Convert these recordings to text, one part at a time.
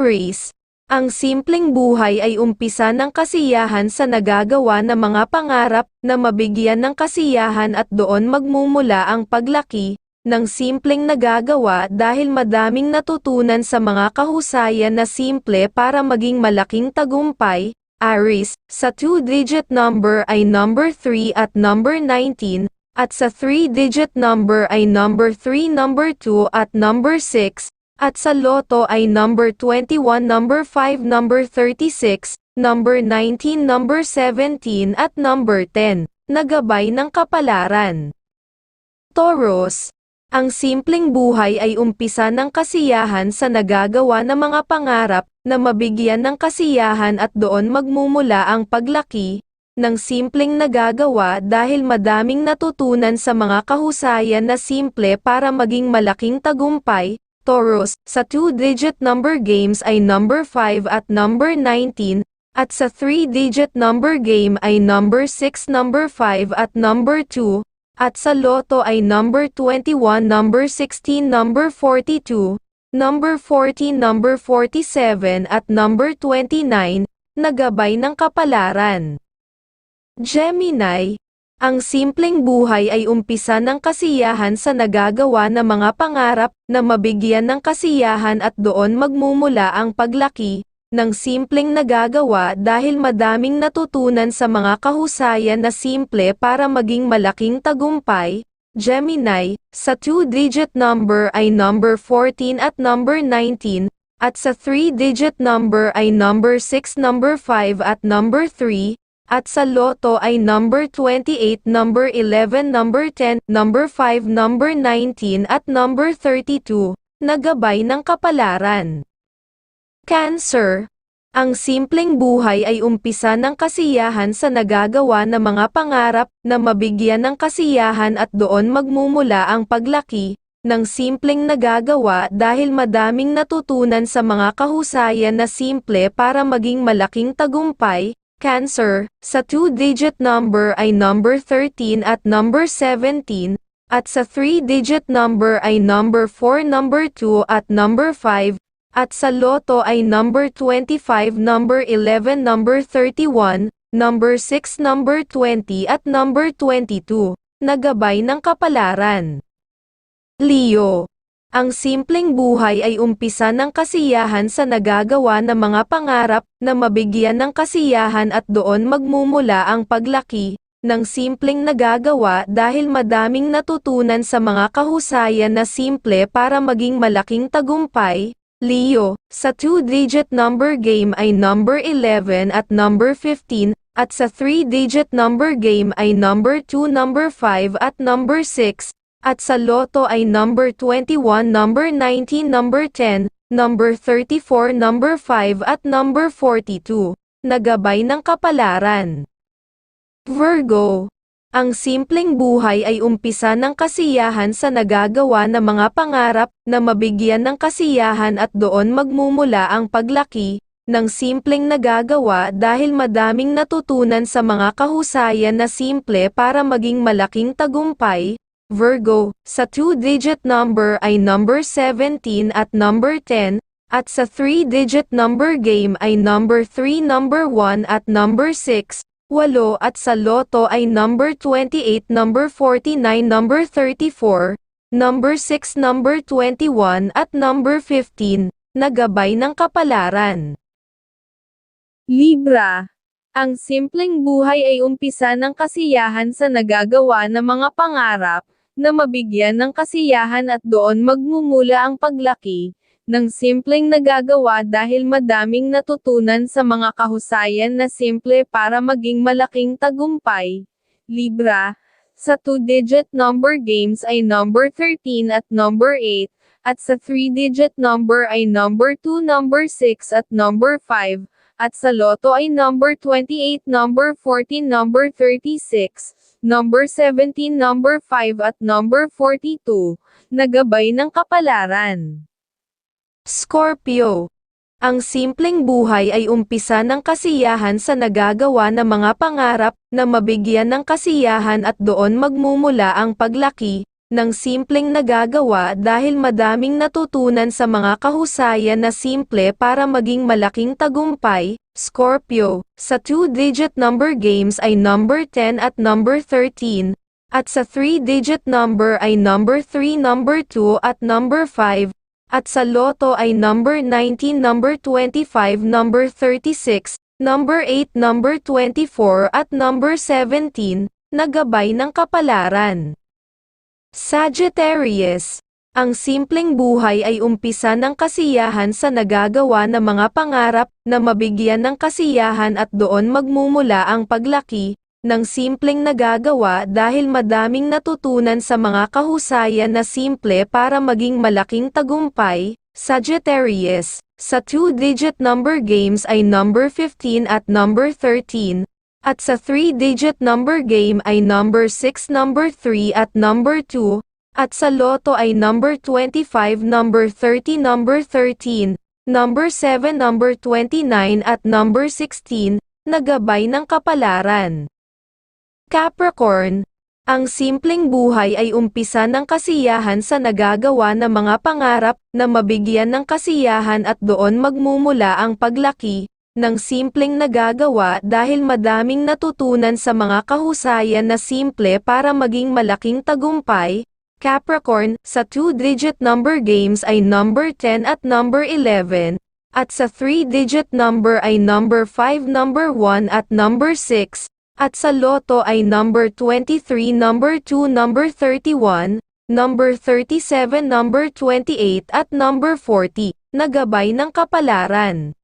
Aries, ang simpleng buhay ay umpisa ng kasiyahan sa nagagawa ng mga pangarap na mabigyan ng kasiyahan at doon magmumula ang paglaki ng simpleng nagagawa dahil madaming natutunan sa mga kahusayan na simple para maging malaking tagumpay. Aries, sa two-digit number ay number 3 at number 19, at sa three-digit number ay number 3, number 2 at number 6, at sa loto ay number 21, number 5, number 36, number 19, number 17 at number 10, nagabay ng kapalaran. Taurus, ang simpleng buhay ay umpisa ng kasiyahan sa nagagawa ng mga pangarap na mabigyan ng kasiyahan at doon magmumula ang paglaki ng simpleng nagagawa dahil madaming natutunan sa mga kahusayan na simple para maging malaking tagumpay. Taurus, sa two-digit number games ay number 5 at number 19, at sa three-digit number game ay number 6, number 5 at number 2, at sa loto ay number 21, number 16, number 42, number 14, number 47 at number 29, nagabay ng kapalaran. Gemini, ang simpleng buhay ay umpisa ng kasiyahan sa nagagawa ng mga pangarap na mabigyan ng kasiyahan at doon magmumula ang paglaki ng simpleng nagagawa dahil madaming natutunan sa mga kahusayan na simple para maging malaking tagumpay. Gemini, sa two-digit number ay number 14 at number 19, at sa three-digit number ay number 6, number 5 at number 3, at sa loto ay number 28, number 11, number 10, number 5, number 19 at number 32, nagabay ng kapalaran. Cancer. Ang simpleng buhay ay umpisa ng kasiyahan sa nagagawa ng mga pangarap na mabigyan ng kasiyahan at doon magmumula ang paglaki ng simpleng nagagawa dahil madaming natutunan sa mga kahusayan na simple para maging malaking tagumpay. Cancer, sa two-digit number ay number 13 at number 17, at sa three-digit number ay number 4, number 2 at number 5, at sa loto ay number 25, number 11, number 31, number 6, number 20 at number 22, nagabay ng kapalaran. Leo. Ang simpleng buhay ay umpisa ng kasiyahan sa nagagawa ng mga pangarap na mabigyan ng kasiyahan at doon magmumula ang paglaki ng simpleng nagagawa dahil madaming natutunan sa mga kahusayan na simple para maging malaking tagumpay. Leo, sa two-digit number game ay number 11 at number 15, at sa three-digit number game ay number 2, number 5 at number 6, at sa loto ay number 21, number 19, number 10, number 34, number 5 at number 42, nagabay ng kapalaran. Virgo, ang simpleng buhay ay umpisa ng kasiyahan sa nagagawa ng mga pangarap na mabigyan ng kasiyahan at doon magmumula ang paglaki ng simpleng nagagawa dahil madaming natutunan sa mga kahusayan na simple para maging malaking tagumpay. Virgo, sa two-digit number ay number 17 at number 10, at sa three-digit number game ay number 3, number 1 at number 6, walo at sa loto ay number 28, number 49, number 34, number 6, number 21 at number 15, nagabay ng kapalaran. Libra. Ang simpleng buhay ay umpisa ng kasiyahan sa nagagawa ng mga pangarap, na mabigyan ng kasiyahan at doon magmumula ang paglaki, ng simpleng nagagawa dahil madaming natutunan sa mga kahusayan na simple para maging malaking tagumpay. Libra. Sa two-digit number games ay number 13 at number 8, at sa three-digit number ay number 2, number 6 at number 5, at sa loto ay number 28, number 14, number 36, number 17, number 5 at number 42, nagabay ng kapalaran. Scorpio. Ang simpleng buhay ay umpisa ng kasiyahan sa nagagawa ng mga pangarap na mabigyan ng kasiyahan at doon magmumula ang paglaki ng simpleng nagagawa dahil madaming natutunan sa mga kahusayan na simple para maging malaking tagumpay. Scorpio, sa two-digit number games ay number 10 at number 13, at sa three-digit number ay number 3, number 2 at number 5, at sa loto ay number 19, number 25, number 36, number 8, number 24 at number 17, nagabay ng kapalaran. Sagittarius, ang simpleng buhay ay umpisa ng kasiyahan sa nagagawa ng mga pangarap na mabigyan ng kasiyahan at doon magmumula ang paglaki ng simpleng nagagawa dahil madaming natutunan sa mga kahusayan na simple para maging malaking tagumpay. Sagittarius, sa two-digit number games ay number 15 at number 13, at sa three-digit number game ay number 6, number 3 at number 2, at sa loto ay number 25, number 30, number 13, number 7, number 29 at number 16, nagabay ng kapalaran. Capricorn, ang simpleng buhay ay umpisa ng kasiyahan sa nagagawa ng mga pangarap na mabigyan ng kasiyahan at doon magmumula ang paglaki ng simpleng nagagawa dahil madaming natutunan sa mga kahusayan na simple para maging malaking tagumpay. Capricorn, sa two-digit number games ay number 10 at number 11, at sa three-digit number ay number 5, number 1 at number 6, at sa loto ay number 23, number 2, number 31, number 37, number 28 at number 40, nagabay ng kapalaran.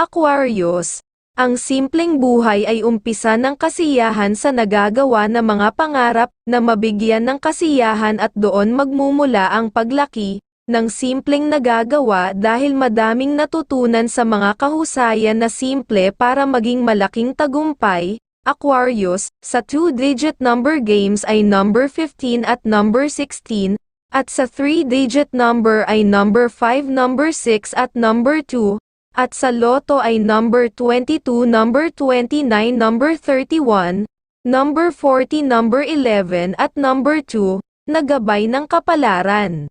Aquarius, ang simpleng buhay ay umpisa ng kasiyahan sa nagagawa ng mga pangarap na mabigyan ng kasiyahan at doon magmumula ang paglaki ng simpleng nagagawa dahil madaming natutunan sa mga kahusayan na simple para maging malaking tagumpay. Aquarius, sa two-digit number games ay number 15 at number 16, at sa three-digit number ay number 5, number 6 at number 2, at sa loto ay number 22, number 29, number 31, number 40, number 11 at number 2, nagabay ng kapalaran.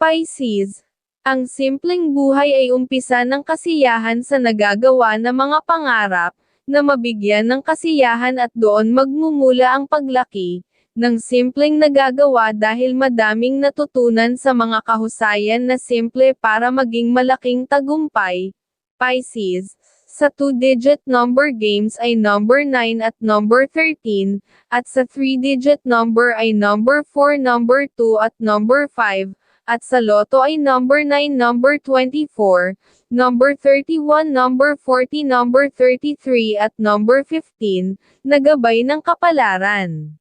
Pisces, ang simpleng buhay ay umpisa ng kasiyahan sa nagagawa ng mga pangarap, na mabigyan ng kasiyahan at doon magmumula ang paglaki, ng simpleng nagagawa dahil madaming natutunan sa mga kahusayan na simple para maging malaking tagumpay. Pisces, sa two-digit number games ay number 9 at number 13, at sa three-digit number ay number 4, number 2 at number 5, at sa loto ay number 9, number 24, number 31, number 40, number 33 at number 15, nagabay ng kapalaran.